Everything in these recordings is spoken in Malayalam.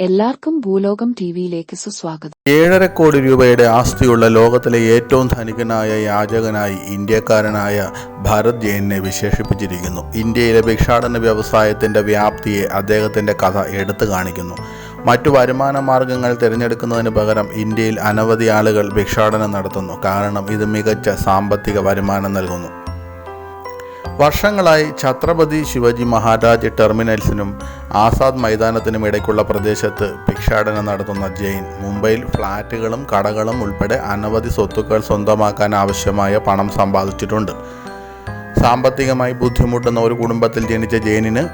എല്ലാവർക്കും ഭൂലോകം ടിവിയിലേക്ക് സുസ്വാഗതം. ഏഴര കോടി രൂപയുടെ ആസ്തിയുള്ള ലോകത്തിലെ ഏറ്റവും ധനികനായ യാചകനായി ഇന്ത്യക്കാരനായ ഭരത് ജെയിനെ വിശേഷിപ്പിച്ചിരിക്കുന്നു. ഇന്ത്യയിലെ ഭിക്ഷാടന വ്യവസായത്തിന്റെ വ്യാപ്തിയെ അദ്ദേഹത്തിന്റെ കഥ എടുത്തു കാണിക്കുന്നു. മറ്റു വരുമാന മാർഗങ്ങൾ തിരഞ്ഞെടുക്കുന്നതിന് പകരം ഇന്ത്യയിൽ അനവധി ആളുകൾ ഭിക്ഷാടനം നടത്തുന്നു. കാരണം ഇത് മികച്ച സാമ്പത്തിക വരുമാനം നൽകുന്നു. വർഷങ്ങളായി ഛത്രപതി ശിവജി മഹാരാജ് ടെർമിനൽസിനും ആസാദ് മൈതാനത്തിനും ഇടയ്ക്കുള്ള പ്രദേശത്ത് ഭിക്ഷാടനം നടത്തുന്ന ജെയിൻ മുംബൈയിൽ ഫ്ളാറ്റുകളും കടകളും ഉൾപ്പെടെ അനവധി സ്വത്തുക്കൾ സ്വന്തമാക്കാൻ ആവശ്യമായ പണം സമ്പാദിച്ചിട്ടുണ്ട്. സാമ്പത്തികമായി ബുദ്ധിമുട്ടുന്ന ഒരു കുടുംബത്തിൽ ജനിച്ച ജെയിനിന്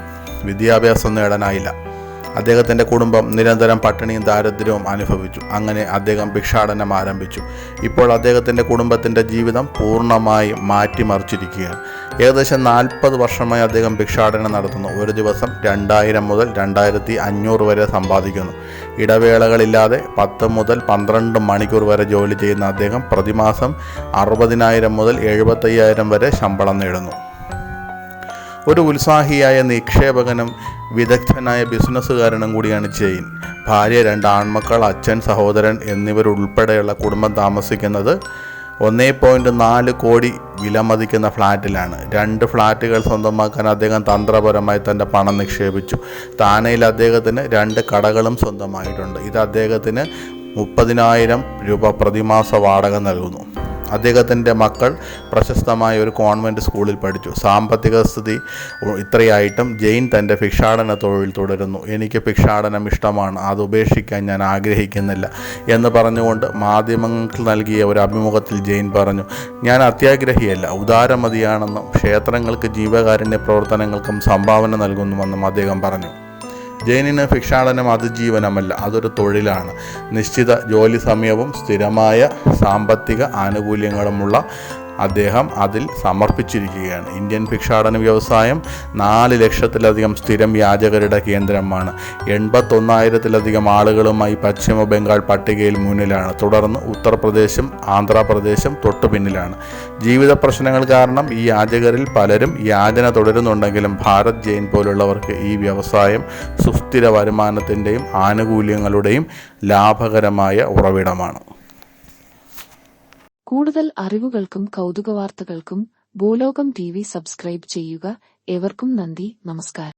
വിദ്യാഭ്യാസം നേടാനായില്ല. അദ്ദേഹത്തിന്റെ കുടുംബം നിരന്തരം പട്ടിണിയും ദാരിദ്ര്യവും അനുഭവിച്ചു. അങ്ങനെ അദ്ദേഹം ഭിക്ഷാടനം ആരംഭിച്ചു. ഇപ്പോൾ അദ്ദേഹത്തിന്റെ കുടുംബത്തിന്റെ ജീവിതം പൂർണമായി മാറ്റിമറിച്ചിരിക്കുകയാണ്. ഏകദേശം നാൽപ്പത് വർഷമായി അദ്ദേഹം ഭിക്ഷാടനം നടത്തുന്നു. ഒരു ദിവസം രണ്ടായിരം മുതൽ രണ്ടായിരത്തി അഞ്ഞൂറ് വരെ സമ്പാദിക്കുന്നു. ഇടവേളകളില്ലാതെ പത്ത് മുതൽ പന്ത്രണ്ട് മണിക്കൂർ വരെ ജോലി ചെയ്യുന്ന അദ്ദേഹം പ്രതിമാസം അറുപതിനായിരം മുതൽ എഴുപത്തയ്യായിരം വരെ ശമ്പളം നേടുന്നു. ഒരു ഉത്സാഹിയായ നിക്ഷേപകനും വിദഗ്ധനായ ബിസിനസ്സുകാരനും കൂടിയാണ് ജെയിൻ. ഭാര്യ രണ്ട് ആൺമക്കൾ അച്ഛൻ സഹോദരൻ എന്നിവരുൾപ്പെടെയുള്ള കുടുംബം താമസിക്കുന്നത് ഒന്നേ പോയിന്റ് നാല് കോടി വിലമതിക്കുന്ന ഫ്ലാറ്റിലാണ്. രണ്ട് ഫ്ലാറ്റുകൾ സ്വന്തമാക്കാൻ അദ്ദേഹം തന്ത്രപരമായി തന്റെ പണം നിക്ഷേപിച്ചു. താനയിൽ അദ്ദേഹത്തിന് രണ്ട് കടകളും സ്വന്തമായിട്ടുണ്ട്. ഇത് അദ്ദേഹത്തിന് മുപ്പതിനായിരം രൂപ പ്രതിമാസ വാടക നൽകുന്നു. അദ്ദേഹത്തിന്റെ മക്കൾ പ്രശസ്തമായ ഒരു കോൺവെന്റ് സ്കൂളിൽ പഠിച്ചു. സാമ്പത്തിക സ്ഥിതി ഇത്രയായിട്ടും ജെയിൻ തന്റെ ഭിക്ഷാടന തൊഴിൽ തുടരുന്നു. എനിക്ക് ഭിക്ഷാടനം ഇഷ്ടമാണ്. അത് ഉപേക്ഷിക്കാൻ ഞാൻ ആഗ്രഹിക്കുന്നില്ല എന്ന് പറഞ്ഞുകൊണ്ട് മാധ്യമങ്ങൾക്ക് നൽകിയ ഒരു അഭിമുഖത്തിൽ ജെയിൻ പറഞ്ഞു ഞാൻ അത്യാഗ്രഹിയല്ല. ഉദാരമതിയാണെന്നും ക്ഷേത്രങ്ങൾക്ക് ജീവകാരുണ്യ പ്രവർത്തനങ്ങൾക്കും സംഭാവന നൽകുന്നുവെന്നും അദ്ദേഹം പറഞ്ഞു. ജെയിനിന് ഭിക്ഷാടനം അതിജീവനമല്ല അതൊരു തൊഴിലാണ്. നിശ്ചിത ജോലി സമയവും സ്ഥിരമായ സാമ്പത്തിക ആനുകൂല്യങ്ങളുമുള്ള അദ്ദേഹം അതിൽ സമർപ്പിച്ചിരിക്കുകയാണ്. ഇന്ത്യൻ ഭിക്ഷാടന വ്യവസായം നാല് ലക്ഷത്തിലധികം സ്ഥിരം യാചകരുടെ കേന്ദ്രമാണ്. എൺപത്തൊന്നായിരത്തിലധികം ആളുകളുമായി പശ്ചിമ ബംഗാൾ പട്ടികയിൽ മുന്നിലാണ്. തുടർന്ന് ഉത്തർപ്രദേശും ആന്ധ്രാപ്രദേശും തൊട്ടു പിന്നിലാണ്. ജീവിത പ്രശ്നങ്ങൾ കാരണം ഈ യാചകരിൽ പലരും യാചന തുടരുന്നുണ്ടെങ്കിലും ഭാരത് ജെയിൻ പോലുള്ളവർക്ക് ഈ വ്യവസായം സുസ്ഥിര വരുമാനത്തിന്റെയും ആനുകൂല്യങ്ങളുടെയും ലാഭകരമായ ഉറവിടമാണ്. കൂടുതൽ അറിവുകൾക്കും കൗതുക വാർത്തകൾക്കും ഭൂലോകം ടി വി സബ്സ്ക്രൈബ് ചെയ്യുക. ഏവർക്കും നന്ദി നമസ്കാരം.